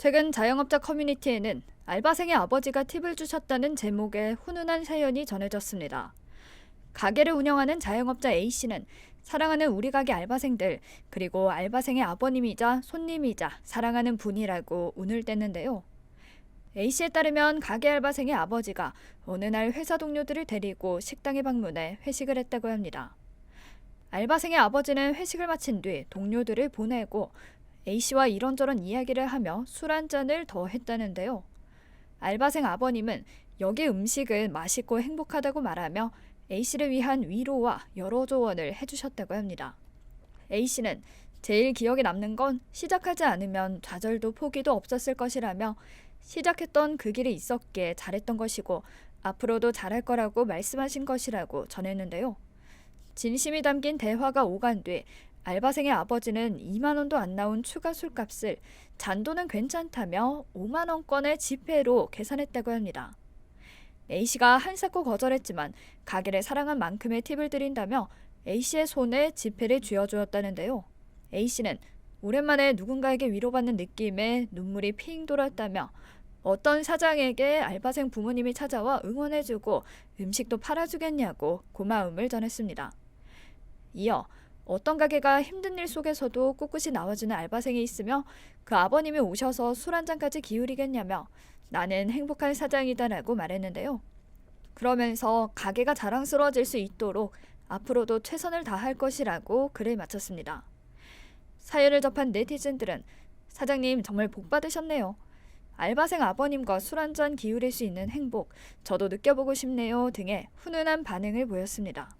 최근 자영업자 커뮤니티에는 알바생의 아버지가 팁을 주셨다는 제목의 훈훈한 사연이 전해졌습니다. 가게를 운영하는 자영업자 A씨는 사랑하는 우리 가게 알바생들, 그리고 알바생의 아버님이자 손님이자 사랑하는 분이라고 운을 뗐는데요. A씨에 따르면 가게 알바생의 아버지가 어느 날 회사 동료들을 데리고 식당에 방문해 회식을 했다고 합니다. 알바생의 아버지는 회식을 마친 뒤 동료들을 보내고 A씨와 이런저런 이야기를 하며 술 한 잔을 더 했다는데요. 알바생 아버님은 여기 음식을 맛있고 행복하다고 말하며 A씨를 위한 위로와 여러 조언을 해주셨다고 합니다. A씨는 제일 기억에 남는 건 시작하지 않으면 좌절도 포기도 없었을 것이라며 시작했던 그 길이 있었기에 잘했던 것이고 앞으로도 잘할 거라고 말씀하신 것이라고 전했는데요. 진심이 담긴 대화가 오간 뒤 알바생의 아버지는 2만 원도 안 나온 추가 술값을 잔돈은 괜찮다며 5만 원권의 지폐로 계산했다고 합니다. A씨가 한사코 거절했지만 가게를 사랑한 만큼의 팁을 드린다며 A씨의 손에 지폐를 쥐어주었다는데요. A씨는 오랜만에 누군가에게 위로받는 느낌에 눈물이 핑 돌았다며 어떤 사장에게 알바생 부모님이 찾아와 응원해주고 음식도 팔아주겠냐고 고마움을 전했습니다. 이어 어떤 가게가 힘든 일 속에서도 꿋꿋이 나와주는 알바생이 있으며 그 아버님이 오셔서 술 한 잔까지 기울이겠냐며 나는 행복한 사장이다라고 말했는데요. 그러면서 가게가 자랑스러워질 수 있도록 앞으로도 최선을 다할 것이라고 글을 마쳤습니다. 사연을 접한 네티즌들은 사장님 정말 복 받으셨네요. 알바생 아버님과 술 한 잔 기울일 수 있는 행복 저도 느껴보고 싶네요 등의 훈훈한 반응을 보였습니다.